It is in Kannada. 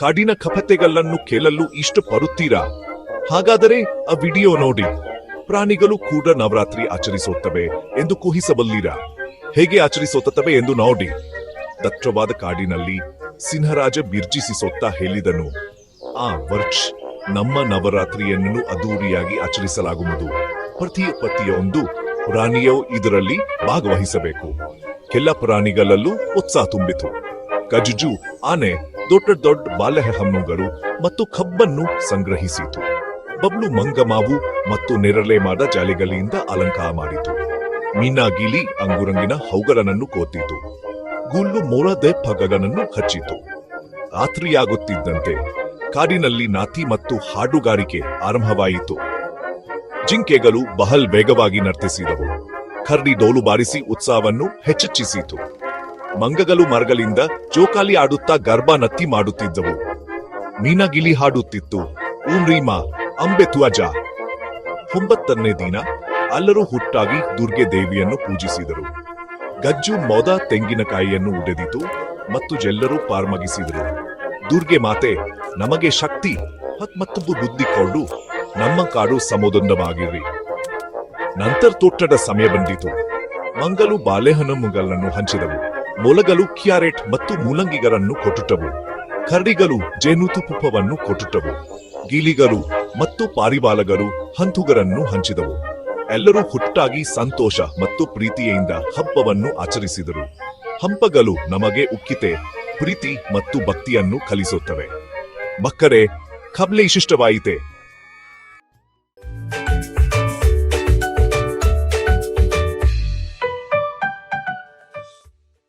ಕಾಡಿನ ಕಪತೆಗಳನ್ನು ಕೇಳಲು ಇಷ್ಟಪಡುತ್ತೀರಾ? ಹಾಗಾದರೆ ಆ ವಿಡಿಯೋ ನೋಡಿ. ಪ್ರಾಣಿಗಳು ಕೂಡ ನವರಾತ್ರಿ ಆಚರಿಸುತ್ತವೆ ಎಂದು ಕುಹಿಸಬಲ್ಲಿರಾ ಹೇಗೆ ಆಚರಿಸುತ್ತವೆ ಎಂದು ನೋಡಿ. ದಟ್ಟವಾದ ಕಾಡಿನಲ್ಲಿ ಸಿಂಹರಾಜ ಬಿರ್ಜಿಸಿಸುತ್ತಾ ಹೇಳಿದನು. ಆ ವರ್ಚ್ ನಮ್ಮ ನವರಾತ್ರಿಯನ್ನು ಅದ್ದೂರಿಯಾಗಿ ಆಚರಿಸಲಾಗುವುದು. ಪ್ರತಿ ಪ್ರತಿಯೊಂದು ಪ್ರಾಣಿಯು ಇದರಲ್ಲಿ ಭಾಗವಹಿಸಬೇಕು. ಕೆಲ ಪ್ರಾಣಿಗಳಲ್ಲೂ ಉತ್ಸಾಹ ತುಂಬಿತು. ಗಜುಜು ಆನೆ ದೊಡ್ಡ ದೊಡ್ಡ ಬಾಳೆಹಣ್ಣುಗಳು ಮತ್ತು ಕಬ್ಬನ್ನು ಸಂಗ್ರಹಿಸಿತು. ಬಬ್ಲು ಮಂಗಮಾವು ಮತ್ತು ನೆರಳೆಮಾದ ಜಾಲಿಗಳಿಂದ ಅಲಂಕಾರ ಮಾಡಿತು. ಮೀನಾಗಿಲಿ ಅಂಗುರಂಗಿನ ಹೌಗರನನ್ನು ಕೋತಿತು. ಗುಲ್ಲು ಮೊರದೆ ಪಗಗನನ್ನು ಹಚ್ಚಿತು. ರಾತ್ರಿಯಾಗುತ್ತಿದ್ದಂತೆ ಕಾಡಿನಲ್ಲಿ ನಾತಿ ಮತ್ತು ಹಾಡುಗಾರಿಕೆ ಆರಂಭವಾಯಿತು. ಜಿಂಕೆಗಳು ಬಹಲ್ ವೇಗವಾಗಿ ನರ್ತಿಸಿದವು. ಕರ್ಡಿ ಡೋಲು ಬಾರಿಸಿ ಉತ್ಸಾಹವನ್ನು ಹೆಚ್ಚಿಸಿತು. ಮಂಗಗಳು ಮರಗಳಿಂದ ಜೋಕಾಲಿ ಆಡುತ್ತಾ ಗರ್ಭ ನತ್ತಿ ಮಾಡುತ್ತಿದ್ದವು. ಮೀನಗಿಲಿ ಹಾಡುತ್ತಿತ್ತು ಊಮ್ರೀಮಾ ಅಂಬೆ ತ್ವಜ. ಒಂಬತ್ತನೇ ದಿನ, ಅಲ್ಲರೂ ಹುಟ್ಟಾಗಿ ದುರ್ಗೆ ದೇವಿಯನ್ನು ಪೂಜಿಸಿದರು. ಗಜ್ಜು ಮೊದ ತೆಂಗಿನಕಾಯಿಯನ್ನು ಉಡೆದಿತು ಮತ್ತು ಎಲ್ಲರೂ ಪಾರ್ಮಗಿಸಿದರು. ದುರ್ಗೆ ಮಾತೆ, ನಮಗೆ ಶಕ್ತಿ ಮತ್ತೊಬ್ಬ ಮತ್ತು ಬುದ್ಧಿ ಕೊಡು ನಮ್ಮ ಕಾಡು ಸಮೋದೊಂದವಾಗಿರಿ ನಂತರ ತೋಟದ ಸಮಯ ಬಂದಿತು. ಮಂಗಲು ಬಾಳೆಹಣ್ಣುಗಳನ್ನು ಹಂಚಿದವು. ಮೊಲಗಳು ಕ್ಯಾರೆಟ್ ಮತ್ತು ಮೂಲಂಗಿಗಳನ್ನು ಕೊಟ್ಟುಟವು. ಕರಡಿಗಳು ಜೇನುತುಪ್ಪವನ್ನು ಕೊಟ್ಟುಟವು. ಗಿಳಿಗಳು ಮತ್ತು ಪಾರಿವಾಲಗಳು ಹಂತುಗರನ್ನು ಹಂಚಿದವು. ಎಲ್ಲರೂ ಹುಟ್ಟಾಗಿ ಸಂತೋಷ ಮತ್ತು ಪ್ರೀತಿಯಿಂದ ಹಬ್ಬವನ್ನು ಆಚರಿಸಿದರು. ಹಂಪಗಳು ನಮಗೆ ಉಕ್ಕಿತೆ, ಪ್ರೀತಿ ಮತ್ತು ಭಕ್ತಿಯನ್ನು ಕಲಿಸುತ್ತವೆ. ಮಕ್ಕರೆ ಕಬ್ಲೆ ಇಶಿಷ್ಟವಾಯಿತೆ